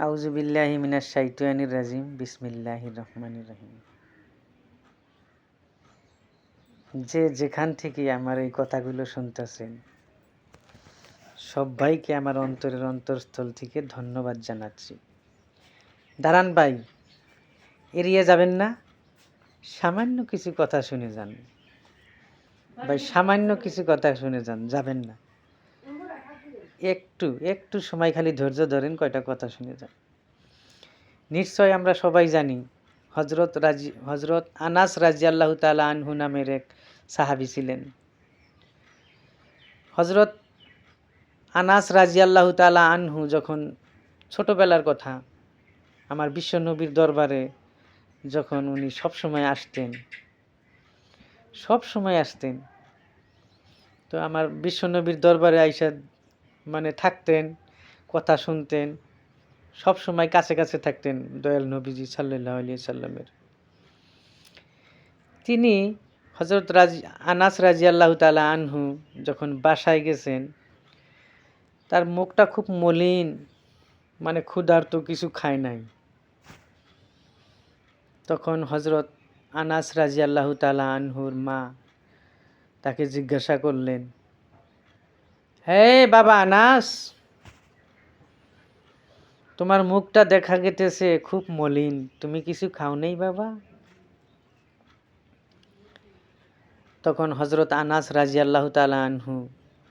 আউজুবিল্লাহি মিনাশ শাইতানির রাজিম। বিসমিল্লাহির রহমানির রহিম। যে যেখান থেকে আমার এই কথাগুলো শুনতেছেন, সবাইকে আমার অন্তরের অন্তরস্থল থেকে ধন্যবাদ জানাচ্ছি। দাঁড়ান ভাই, এড়িয়ে যাবেন না? সামান্য কিছু কথা শুনে যান। ভাই, সামান্য কিছু কথা শুনে যান, যাবেন না। একটু একটু সময় খালি ধৈর্য ধরেন, কয়টা কথা শুনে যান। নিশ্চয় আমরা সবাই জানি হজরত রাজি হজরত আনাস রাজি আল্লাহ তালা আনহু নামের এক সাহাবি ছিলেন। হজরত আনাস রাজি আল্লাহ তালা আনহু যখন ছোটবেলার কথা, আমার বিশ্বনবীর দরবারে যখন উনি সব সময় আসতেন, সব সময় আসতেন, তো আমার বিশ্বনবীর দরবারে আইসা মানে থাকতেন, কথা শুনতেন, সব সময় কাছে কাছে থাকতেন দয়াল নবীজি সাল্লাহ আলিয়া সাল্লামের। তিনি হজরত রাজি, আনাস রাজি আল্লাহ তালা আনহু যখন বাসায় গেছেন, তার মুখটা খুব মলিন মানে ক্ষুধার্ত কিছু খায় নাই। তখন হজরত আনাস রাজি আল্লাহ তালা আনহুর মা তাকে জিজ্ঞাসা করলেন হে বাবা আনাস তোমার মুখটা দেখা গেতেছে, খুব মলিন। তুমি কিছু খাও নেই বাবা। তখন হজরত আনাস রাজি আল্লাহ আনহু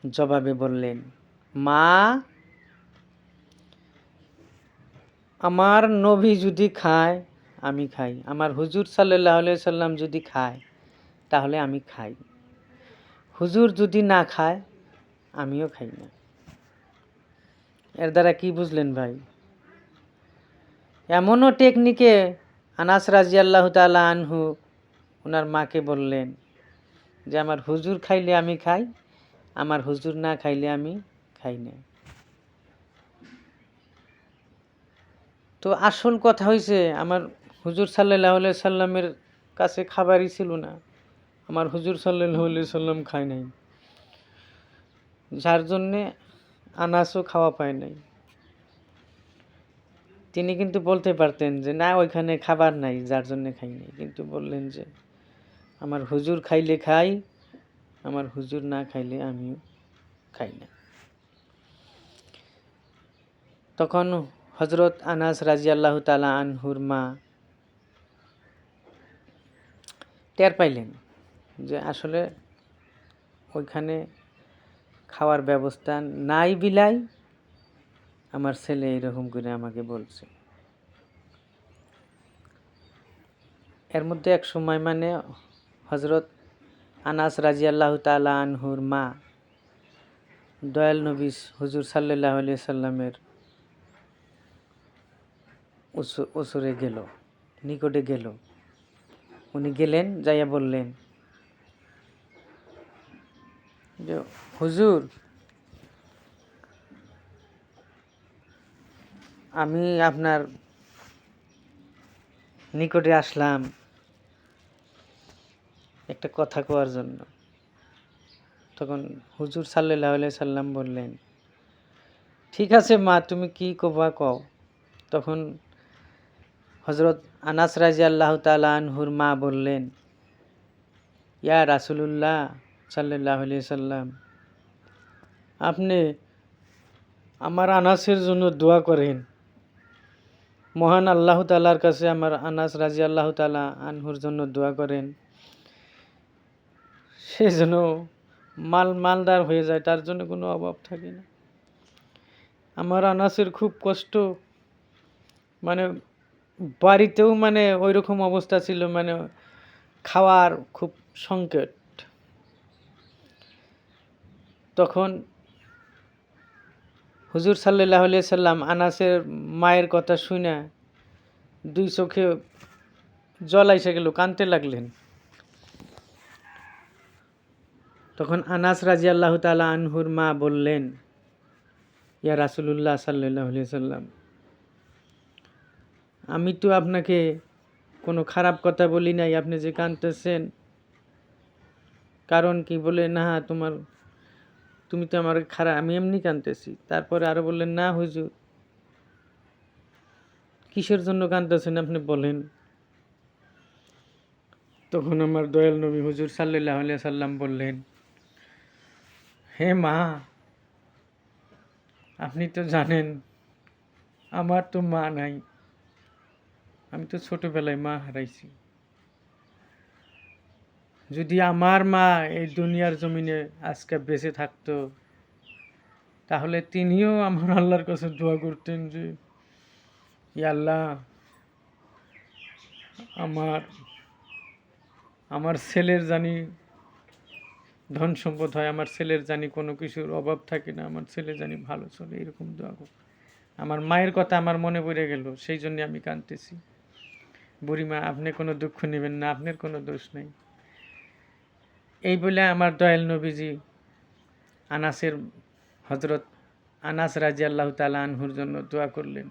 জবাবে বললেন, মা, আমার নবী যদি খায়, আমি খাই। আমার হুজুর সাল্লাহ সাল্লাম যদি খায়, তাহলে আমি খাই। হুজুর যদি না খায় আমিও খাই না। এর দ্বারা কি বুঝলেন ভাই? এমনও টেকনিকে আনাস রাজি আল্লাহ তালা আনহু ওনার মাকে বললেন যে, আমার হুজুর খাইলে আমি খাই, আমার হুজুর না খাইলে আমি খাই না। তো আসল কথা হয়েছে আমার হুজুর সাল্লাহ সাল্লামের কাছে খাবারই ছিল না। আমার হুজুর সাল্লাহ সাল্লাম খায় নাই। যার জন্যে আনাসও খাওয়া পায় নাই। তিনি কিন্তু বলতে পারতেন যে, না, ওইখানে খাবার নাই, যার জন্য খাই নাই। কিন্তু বললেন যে, আমার হুজুর খাইলে খাই, আমার হুজুর না খাইলে আমিও খাই না। তখন হজরত আনাস রাজি আল্লাহ তালা আনহুর মা টের পাইলেন যে, আসলে ওইখানে খাওয়ার ব্যবস্থা নাই বিলাই আমার ছেলে এরকম করে আমাকে বলছে। এর মধ্যে এক সময় মানে হজরত আনাস রাজি আল্লাহ তালা আনহুর মা দয়াল নবী হুজুর সাল্লাহ সাল্লামের ওসরে গেল, নিকটে গেল। উনি গেলেন, যাইয়া বললেন যে, হুজুর, আমি আপনার নিকটে আসলাম একটা কথা কোয়ার জন্য। তখন হুজুর সাল্লাহ সাল্লাম বললেন, ঠিক আছে মা, তুমি কি কবা কও? তখন হজরত আনাস রাজি আল্লাহ তালা আনহুর মা বললেন, ইয়া রাসুলুল্লাহ সাল্লাহ সাল্লাম। আপনি আমার আনাসের জন্য দোয়া করেন। মহান আল্লাহ তালার কাছে আমার আনাস রাজি আল্লাহ তালা আনহুর জন্য দোয়া করেন। সে যেন মাল মালদার হয়ে যায়, তার জন্য কোনো অভাব থাকে না। আমার আনাসের খুব কষ্ট মানে বাড়িতেও মানে ওই রকম অবস্থা ছিল মানে খাওয়ার খুব সংকট। তখন হুজুর সাল্লাহ সাল্লাম আনাসের মায়ের কথা শুনে দুই চোখে জল আইসে গেল, কানতে লাগলেন। তখন আনাস রাজি আল্লাহ তালা আনহুর মা বললেন, ইয়া রাসুলুল্লাহ সাল্লাহ সাল্লাম আমি তো আপনাকে কোনো খারাপ কথা বলি নাই, আপনি যে কানতেছেন, কারণ কি বলে, না, তোমার তুমি তো আমার খারাপ আমি এমনি কানতেছি। তারপরে আরও বললেন, না হুজুর। কিসের জন্য কাঁদতেছেন আপনি বলেন। তখন আমার দয়াল নবী হুজুর সাল্লাহ সাল্লাম বললেন, হে মা, আপনি তো জানেন, আমার তো মা নাই। আমি তো ছোটবেলায় মা হারাইছি। যদি আমার মা এই দুনিয়ার জমিনে আজকে বেঁচে থাকতো, তাহলে তিনিও আমার আল্লাহর কাছে দোয়া করতেন যে, "ই আল্লাহ, আমার আমার ছেলের জানি ধন সম্পদ হয়, আমার ছেলের জানি কোনো কিছুর অভাব থাকে না, আমার ছেলে জানি ভালো চলে, এরকম দোয়া কর আমার মায়ের কথা আমার মনে পড়ে গেল, সেই জন্য আমি কাঁদতেছি। বুড়িমা আপনি কোনো দুঃখ নেবেন না, আপনার কোনো দোষ নেই। এই বলে আমার দয়াল নবীজি আনাসের হজরত আনাস রাজি আল্লাহ তালা আনহুর জন্য দোয়া করলেন।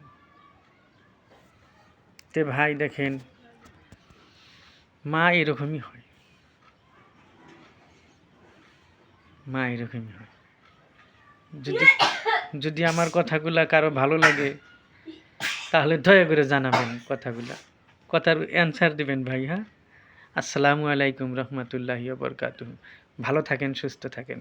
তে ভাই দেখেন, মা এরকমই হয়। মা এরকমই হয়। যদি যদি আমার কথাগুলা কারও ভালো লাগে, তাহলে দয়া করে জানাবেন কথাগুলা। কথার অ্যান্সার দিবেন ভাই হ্যাঁ? আসসালামু আলাইকুম রহমতুল্লাহ বরকাত ভালো থাকেন সুস্থ থাকেন।